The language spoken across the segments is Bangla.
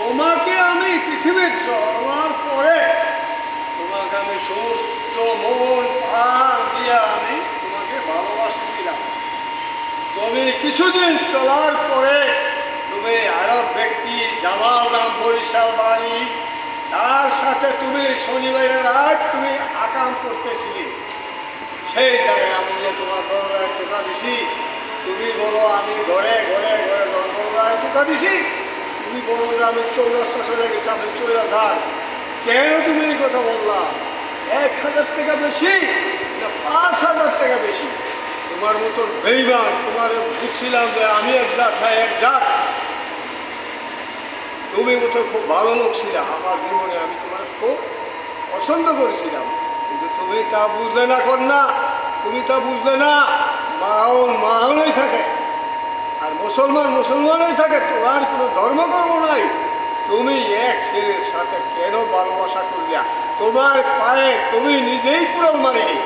তোমাকে আমি পৃথিবীর জন্মার পরে তোমাকে আমি সমস্ত মন, প্রাণ দিয়ে আমি তোমাকে ভালোবাসছিলাম। তুমি কিছুদিন চলার পরে তুমি আরব ব্যক্তি জামাল নাম বরিশাল বাড়ি তার সাথে তুমি শনিবারের রাত তুমি আকাম করতেছিলে। সেই জায়গায় আমি তোমার দরজায় টোকা দিছি। তুমি বলো, আমি ঘরে ঘরে ঘরে দরজায় টোকা দিছি। তুমি বলো যে আমি চৌরাস্তা চলে গেছি, আমি চলে থাক কেন তুমি এই কথা বললাম এক হাজার টাকা বেশি না পাঁচ হাজার টাকা বেশি? তোমার মতন বেইমান, তোমার বুঝছিলাম যে আমি এক জাত হ্যাঁ এক জাত। তুমি মতো খুব ভালো লোক ছিলাম আমার জীবনে আমি তোমার খুব পছন্দ করেছিলাম। কিন্তু তুমি তা বুঝলে না, কন্যা। তুমি তা বুঝলে না। মাওন মাওনই থাকে। আর মুসলমান মুসলমানই থাকে, তোমার কোনো ধর্মকর্ম নাই। তুমি এক ছেলের সাথে কেন ভালোবাসা করিয়া তোমার পায়ে তুমি নিজেই পুরল মারিলে।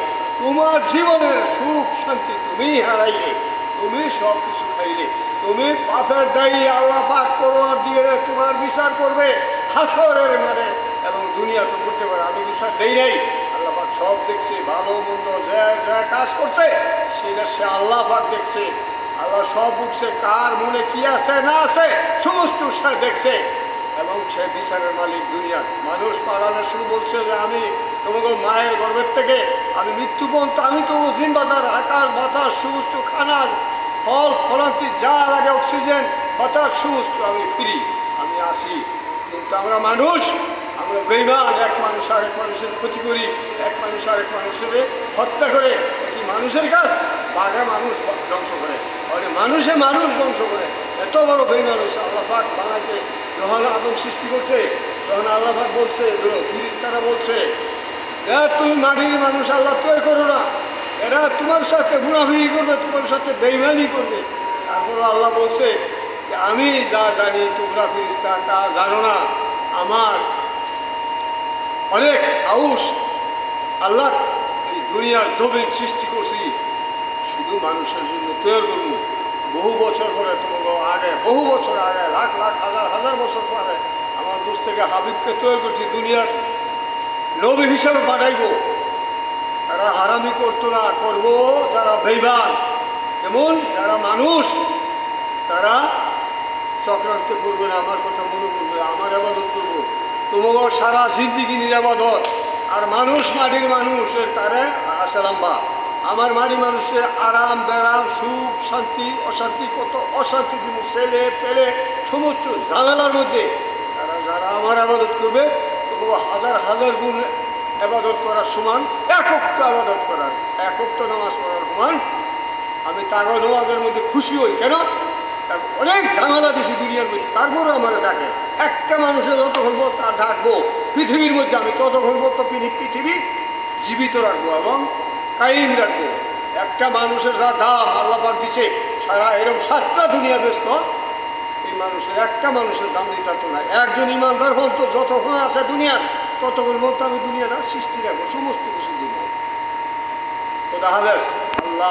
তোমার জীবনের সুখ শান্তি তুমি হারাইলে। তুমি সব কিছু খাইলে। তুমি পাপের দায়ী আল্লাহ পাক করো আর দিয়ে তোমার বিচার করবে হাসরের মানে এবং দুনিয়া তো করতে পারে, আমি বিচার দেই নাই। আল্লাহ পাক সব দেখছে, ভালো মন্দ যা যা কাজ করছে, সেটা সে আল্লাহ পাক দেখছে। আল্লাহ সব বুঝছে কার মনে কি আছে, না আছে, সমস্ত সে দেখছে। এবং সে বিচারের মালিক দুনিয়ার। মানুষ পাড়ালে শুরু বলছে যে আমি তোমাকে মায়ের গর্ভের থেকে, আমি মৃত্যু পর্যন্ত আমি তো জিম্বাদার আকাশ, বাতাস, সমস্ত খানার ফল, ফলান্তি, যা লাগে অক্সিজেন, বাতাস, সমস্ত আমি ফ্রি, আমি আসি। কিন্তু আমরা মানুষ, আমরা বেইমান এক মানুষ আরেক মানুষের ক্ষতি করি, এক মানুষ আরেক মানুষের হত্যা করে, কি মানুষের কাজ? বাঘে মানুষ ধ্বংস করে মানে মানুষে মানুষ ধ্বংস করে। এত বড় হয়েছে, আল্লাহ পাক বানাইতে যখন আদম সৃষ্টি করছে। তখন আল্লাহ পাক বলছে ফিরিস্তারা বলছে, এ, তুমি মাটির মানুষ, আল্লাহ তৈরি করো না। এরা তোমার সাথে গুণাভিহি করবে, তোমার সাথে বেইমানি করবে। তারপর আল্লাহ বলছে, যে আমি যা জানি, তোমরা ফিরিস্তা, তা জানো না। আমার অনেক আউস আল্লাহ এই দুনিয়ার জমিন সৃষ্টি করছি। মানুষের জন্য তৈরি করব বহু বছর পরে তোমাকে আগে, বহু বছর আগে, লাখ লাখ, হাজার হাজার বছর পরে আমার দোষ থেকে হাবিবকে তৈরি করছি দুনিয়ার নবী হিসাবে পাঠাইবো। তারা হারামি করতো না, করব যারা বেইমান। যেমন যারা মানুষ, তারা চক্রান্ত করবে না, আমার কথা মনে করবে, আমার আবাদত করব। তোমাকেও সারা জিন্দিগি নিরাবাদত আর মানুষ মাটির মানুষের তারে আসে লম্বা। আমার মাটি মানুষের আরাম, ব্যারাম, সুখ, শান্তি, অশান্তি, কত অশান্তি দিব ছেলে পেলে সমস্ত ঝামেলার মধ্যে তারা যারা আমার আবাদত করবে তবু হাজার হাজার গুণ আবাদত করার সমান একক্ত আবাদত করার একক্ত নামাজ পড়ার সমান। আমি তাগো নামাজের মধ্যে খুশি হই, কেন? অনেক ঝামেলা দিছি দুনিয়ার মধ্যে তারপরে আমার ডাকে। একটা মানুষের যত হলবো তা ডাকবো। পৃথিবীর মধ্যে আমি তত হলবো তো পৃথিবী জীবিত রাখব এবং কায়েম রাখব একটা মানুষের যা দাম আল্লাপাক দিছে, সারা এরকম সাতটা দুনিয়া ব্যস্ত, এই মানুষের একটা মানুষের দাম দিতে তো নাই একজন ইমানদার হন তো যত যতক্ষণ আছে দুনিয়া ততক্ষণ মতো আমি দুনিয়াটা সৃষ্টি রাখব, সমস্ত কিছু দিব। খোদা হাফেজ।